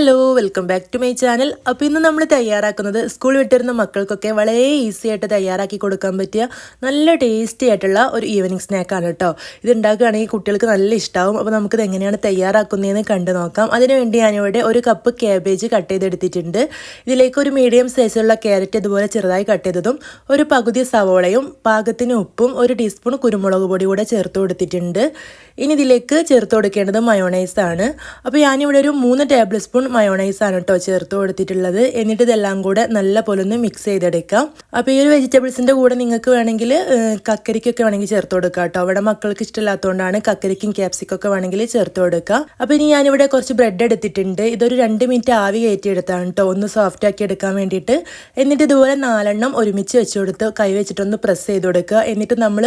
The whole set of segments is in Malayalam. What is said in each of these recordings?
Hello welcome back to my channel അപ്പോൾ ഇന്ന് നമ്മൾ തയ്യാറാക്കുന്നത് സ്കൂൾ വിട്ടിരുന്ന മക്കൾക്കൊക്കെ വളരെ ഈസി ആയിട്ട് തയ്യാറാക്കി കൊടുക്കാൻ പറ്റിയ നല്ല ടേസ്റ്റി ആയിട്ടുള്ള ഒരു ഈവനിങ് സ്നാക്കാണ് കേട്ടോ ഇത് ഉണ്ടാക്കുകയാണെങ്കിൽ കുട്ടികൾക്ക് നല്ല ഇഷ്ടമാവും അപ്പോൾ നമുക്കിത് എങ്ങനെയാണ് തയ്യാറാക്കുന്നതെന്ന് കണ്ടു നോക്കാം. അതിനുവേണ്ടി ഞാനിവിടെ ഒരു കപ്പ് ക്യാബേജ് കട്ട് ചെയ്തെടുത്തിട്ടുണ്ട്. ഇതിലേക്ക് ഒരു മീഡിയം സൈസിലുള്ള ക്യാരറ്റ് ഇതുപോലെ ചെറുതായി കട്ട് ചെയ്തതും ഒരു പകുതി സവോളയും പാകത്തിന് ഉപ്പും ഒരു ടീസ്പൂൺ കുരുമുളക് പൊടി കൂടെ ചേർത്ത് കൊടുത്തിട്ടുണ്ട്. ഇനി ഇതിലേക്ക് ചേർത്ത് കൊടുക്കേണ്ടത് മയോണൈസാണ് അപ്പോൾ ഞാനിവിടെ ഒരു മൂന്ന് ടേബിൾ സ്പൂൺ മയോണൈസ് ആണ് കേട്ടോ ചേർത്ത് കൊടുത്തിട്ടുള്ളത്. എന്നിട്ട് ഇതെല്ലാം കൂടെ നല്ല പോലെ ഒന്ന് മിക്സ് ചെയ്തെടുക്കാം. അപ്പോൾ ഈ ഒരു വെജിറ്റബിൾസിന്റെ കൂടെ നിങ്ങൾക്ക് വേണമെങ്കിൽ കക്കരിക്കൊക്കെ വേണമെങ്കിൽ ചേർത്ത് കൊടുക്കാം കേട്ടോ. അവിടെ മക്കൾക്ക് ഇഷ്ടമില്ലാത്തതുകൊണ്ടാണ് കക്കരിക്കും ക്യാപ്സിക്കൊക്കെ വേണമെങ്കിൽ ചേർത്ത് കൊടുക്കാം അപ്പോൾ ഇനി ഞാനിവിടെ കുറച്ച് ബ്രെഡ് എടുത്തിട്ടുണ്ട്. ഇതൊരു രണ്ട് മിനിറ്റ് ആവി കയറ്റി കയറ്റിയെടുത്താണ് കേട്ടോ. ഒന്ന് സോഫ്റ്റ് ആക്കി എടുക്കാൻ വേണ്ടിയിട്ട്. എന്നിട്ട് ഇതുപോലെ നാലെണ്ണം ഒരുമിച്ച് വെച്ച് കൊടുത്ത് കൈ വെച്ചിട്ടൊന്ന് പ്രസ് ചെയ്ത് കൊടുക്കുക. എന്നിട്ട് നമ്മൾ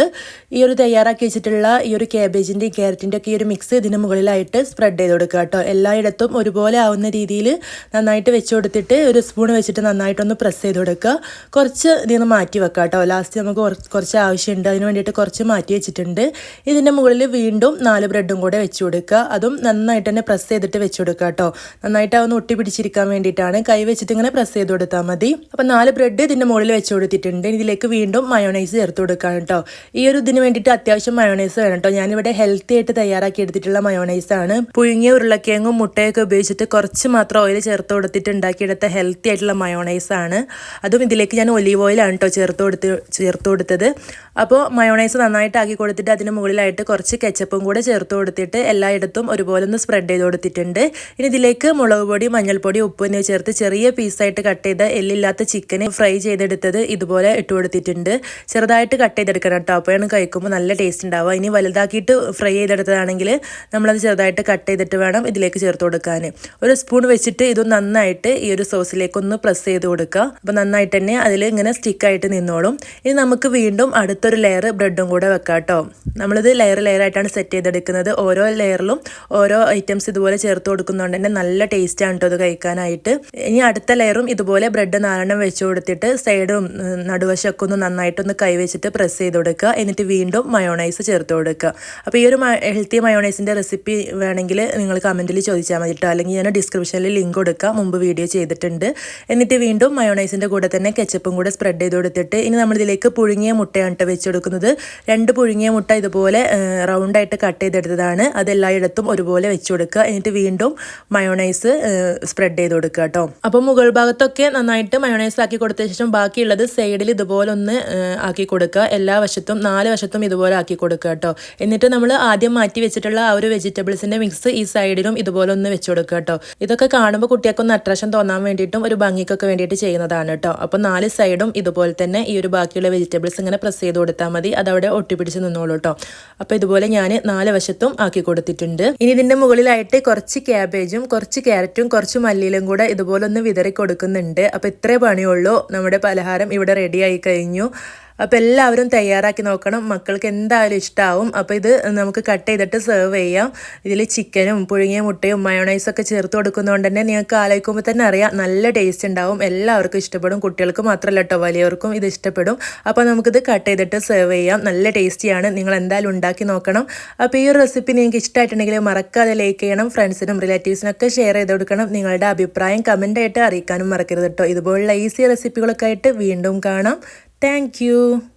ഈ ഒരു തയ്യാറാക്കി വെച്ചിട്ടുള്ള ഈ ഒരു ക്യാബേജിന്റെയും ക്യാരറ്റിന്റെ ഒക്കെ ഈ ഒരു മിക്സ് ഇതിന് മുകളിലായിട്ട് സ്പ്രെഡ് ചെയ്ത് കൊടുക്കുക കേട്ടോ. എല്ലായിടത്തും ഒരുപോലെ ആവുന്ന രീതിയിൽ നന്നായിട്ട് വെച്ച് കൊടുത്തിട്ട് ഒരു സ്പൂൺ വെച്ചിട്ട് നന്നായിട്ടൊന്ന് പ്രസ് ചെയ്ത് കൊടുക്കുക. കുറച്ച് ഇതിൽ മാറ്റി വെക്കുക കേട്ടോ. ലാസ്റ്റ് നമുക്ക് കുറച്ച് ആവശ്യമുണ്ട്. അതിന് വേണ്ടിയിട്ട് കുറച്ച് മാറ്റി വെച്ചിട്ടുണ്ട്. ഇതിന്റെ മുകളിൽ വീണ്ടും നാല് ബ്രെഡും കൂടെ വെച്ച് കൊടുക്കുക. അതും നന്നായിട്ട് തന്നെ പ്രസ് ചെയ്തിട്ട് വെച്ച് കൊടുക്കുക കേട്ടോ. നന്നായിട്ട് അതൊന്ന് ഒട്ടി പിടിച്ചിരിക്കാൻ വേണ്ടിയിട്ടാണ്. കൈ വെച്ചിട്ട് ഇങ്ങനെ പ്രസ് ചെയ്ത് കൊടുത്താൽ മതി. അപ്പം നാല് ബ്രെഡ് ഇതിന്റെ മുകളിൽ വെച്ച് കൊടുത്തിട്ടുണ്ട്. ഇതിലേക്ക് വീണ്ടും മയോണൈസ് ചേർത്ത് കൊടുക്കാം കേട്ടോ. ഈ ഒരു ഇതിന് വേണ്ടിയിട്ട് അത്യാവശ്യം മയോണൈസ് വേണം കേട്ടോ. ഞാനിവിടെ ഹെൽത്തി ആയിട്ട് തയ്യാറാക്കി എടുത്തിട്ടുള്ള മയോണൈസാണ് പുഴുങ്ങിയ ഉരുളക്കിഴങ്ങും മുട്ടയൊക്കെ ഉപയോഗിച്ചിട്ട് കുറച്ച് മാത്രം ഓയിൽ ചേർത്ത് കൊടുത്തിട്ട് ഉണ്ടാക്കിയെടുത്ത ഹെൽത്തി ആയിട്ടുള്ള മയോണൈസ് ആണ്. അതും ഇതിലേക്ക് ഞാൻ ഒലീവ് ഓയിലാണ് കേട്ടോ ചേർത്ത് കൊടുത്ത് ചേർത്ത് കൊടുത്തത്. അപ്പോൾ മയോണൈസ് നന്നായിട്ട് ആക്കി കൊടുത്തിട്ട് അതിന് മുകളിലായിട്ട് കുറച്ച് കെച്ചപ്പും കൂടെ ചേർത്ത് കൊടുത്തിട്ട് എല്ലായിടത്തും ഒരുപോലെ ഒന്ന് സ്പ്രെഡ് ചെയ്ത് കൊടുത്തിട്ടുണ്ട്. ഇനി ഇതിലേക്ക് മുളക് പൊടി മഞ്ഞൾപ്പൊടി ഉപ്പ് എന്നിവ ചേർത്ത് ചെറിയ പീസായിട്ട് കട്ട് ചെയ്ത എല്ലില്ലാത്ത ചിക്കൻ ഫ്രൈ ചെയ്തെടുത്തത് ഇതുപോലെ ഇട്ട് കൊടുത്തിട്ടുണ്ട്. ചെറുതായിട്ട് കട്ട് ചെയ്തെടുക്കണം കേട്ടോ അപ്പോഴാണ് കഴിക്കുമ്പോൾ നല്ല ടേസ്റ്റ് ഉണ്ടാവുക. ഇനി വലുതാക്കിയിട്ട് ഫ്രൈ ചെയ്തെടുത്തതാണെങ്കിൽ നമ്മളത് ചെറുതായിട്ട് കട്ട് ചെയ്തിട്ട് വേണം ഇതിലേക്ക് ചേർത്ത് കൊടുക്കാൻ. ഒരു സ്പൂൺ വെച്ചിട്ട് ഇത് നന്നായിട്ട് ഈ ഒരു സോസിലേക്ക് ഒന്ന് പ്രസ് ചെയ്ത് കൊടുക്കുക. അപ്പോൾ നന്നായിട്ട് തന്നെ അതിൽ ഇങ്ങനെ സ്റ്റിക്കായിട്ട് നിന്നോളും. ഇനി നമുക്ക് വീണ്ടും അടുത്തൊരു ലെയർ ബ്രെഡും കൂടെ വെക്കാം കേട്ടോ നമ്മളിത് ലെയർ ലെയർ ആയിട്ടാണ് സെറ്റ് ചെയ്തെടുക്കുന്നത്. ഓരോ ലെയറിലും ഓരോ ഐറ്റംസ് ഇതുപോലെ ചേർത്ത് കൊടുക്കുന്നതുകൊണ്ട് തന്നെ നല്ല ടേസ്റ്റ് ആണ് കേട്ടോ ഇത് കഴിക്കാനായിട്ട്. ഇനി അടുത്ത ലെയറും ഇതുപോലെ ബ്രെഡ് നാലെണ്ണം വെച്ച് കൊടുത്തിട്ട് സൈഡും നടുവശമൊക്കെ ഒന്ന് നന്നായിട്ടൊന്ന് കൈവച്ചിട്ട് പ്രസ് ചെയ്ത് കൊടുക്കുക. എന്നിട്ട് വീണ്ടും മയോണൈസ് ചേർത്ത് കൊടുക്കുക. അപ്പോൾ ഈ ഒരു ഹെൽത്തി മയോണൈസിന്റെ റെസിപ്പി വേണമെങ്കിൽ നിങ്ങൾ കമന്റിൽ ചോദിച്ചാൽ മതി കേട്ടോ അല്ലെങ്കിൽ ഞാൻ ഡിസ്ക്രിപ്ഷനിൽ ലിങ്ക് കൊടുക്കുക മുമ്പ് വീഡിയോ ചെയ്തിട്ടുണ്ട്. എന്നിട്ട് വീണ്ടും മയോണൈസിന്റെ കൂടെ തന്നെ കെച്ചപ്പും കൂടെ സ്പ്രെഡ് ചെയ്ത് കൊടുത്തിട്ട് ഇനി നമ്മളിതിലേക്ക് പുഴുങ്ങിയ മുട്ടയാണ് കേട്ടോ വെച്ച് കൊടുക്കുന്നത് രണ്ട് പുഴുങ്ങിയ മുട്ട ഇതുപോലെ റൗണ്ടായിട്ട് കട്ട് ചെയ്തെടുത്തതാണ്. അത് എല്ലായിടത്തും ഒരുപോലെ വെച്ച് കൊടുക്കുക. എന്നിട്ട് വീണ്ടും മയോണൈസ് സ്പ്രെഡ് ചെയ്ത് കൊടുക്കുക കേട്ടോ അപ്പോൾ മുകൾ ഭാഗത്തൊക്കെ നന്നായിട്ട് മയോണൈസ് ആക്കി കൊടുത്ത ശേഷം ബാക്കിയുള്ളത് സൈഡിൽ ഇതുപോലെ ഒന്ന് ആക്കി കൊടുക്കുക. എല്ലാ വശത്തും നാല് വശത്തും ഇതുപോലെ ആക്കി കൊടുക്കുക കേട്ടോ എന്നിട്ട് നമ്മൾ ആദ്യം മാറ്റി വെച്ചിട്ടുള്ള ആ ഒരു വെജിറ്റബിൾസിന്റെ മിക്സ് ഈ സൈഡിലും ഇതുപോലെ ഒന്ന് വെച്ച് കൊടുക്കുക കേട്ടോ ഇതൊക്കെ കാണുമ്പോൾ കുട്ടികൾക്കൊന്ന് അട്രാക്ഷൻ തോന്നാൻ വേണ്ടിയിട്ടും ഒരു ഭംഗിക്കൊക്കെ വേണ്ടിയിട്ട് ചെയ്യുന്നതാണ് കേട്ടോ. അപ്പോൾ നാല് സൈഡും ഇതുപോലെ തന്നെ ഈ ഒരു ബാക്കിയുള്ള വെജിറ്റബിൾസ് ഇങ്ങനെ പ്രസ് ചെയ്ത് കൊടുത്താൽ മതി. അതവിടെ ഒട്ടിപ്പിടിച്ച് നിന്നോളൂ കേട്ടോ. അപ്പോൾ ഇതുപോലെ ഞാൻ നാല് വശത്തും ആക്കി കൊടുത്തിട്ടുണ്ട്. ഇനി ഇതിന്റെ മുകളിലായിട്ട് കുറച്ച് ക്യാബേജും കുറച്ച് ക്യാരറ്റും കുറച്ച് മല്ലിയിലും കൂടെ ഇതുപോലെ ഒന്ന് വിതറി കൊടുക്കുന്നുണ്ട്. അപ്പോൾ ഇത്രേ പണിയുള്ളൂ. നമ്മുടെ പലഹാരം ഇവിടെ റെഡി ആയി കഴിഞ്ഞു. അപ്പോൾ എല്ലാവരും തയ്യാറാക്കി നോക്കണം. മക്കൾക്ക് എന്തായാലും ഇഷ്ടമാവും അപ്പോൾ ഇത് നമുക്ക് കട്ട് ചെയ്തിട്ട് സെർവ് ചെയ്യാം. ഇതിൽ ചിക്കനും പുഴുങ്ങിയ മുട്ടയും മയോണൈസൊക്കെ ചേർത്ത് കൊടുക്കുന്നതുകൊണ്ട് തന്നെ നിങ്ങൾക്ക് ആലോചിക്കുമ്പോൾ തന്നെ അറിയാം. നല്ല ടേസ്റ്റ് ഉണ്ടാവും. എല്ലാവർക്കും ഇഷ്ടപ്പെടും. കുട്ടികൾക്ക് മാത്രമല്ല കേട്ടോ വലിയവർക്കും ഇത് ഇഷ്ടപ്പെടും. അപ്പോൾ നമുക്കിത് കട്ട് ചെയ്തിട്ട് സെർവ് ചെയ്യാം. നല്ല ടേസ്റ്റിയാണ് നിങ്ങൾ എന്തായാലും ഉണ്ടാക്കി നോക്കണം. അപ്പോൾ ഈ ഒരു റെസിപ്പി നിങ്ങൾക്ക് ഇഷ്ടമായിട്ടുണ്ടെങ്കിൽ മറക്കാതെ ലൈക്ക് ചെയ്യണം. ഫ്രണ്ട്സിനും റിലേറ്റീവ്സിനൊക്കെ ഷെയർ ചെയ്ത് കൊടുക്കണം. നിങ്ങളുടെ അഭിപ്രായം കമന്റായിട്ട് അറിയിക്കാനും മറക്കരുത് കേട്ടോ ഇതുപോലുള്ള ഈസി റെസിപ്പികളൊക്കെ ആയിട്ട് വീണ്ടും കാണാം. Thank you.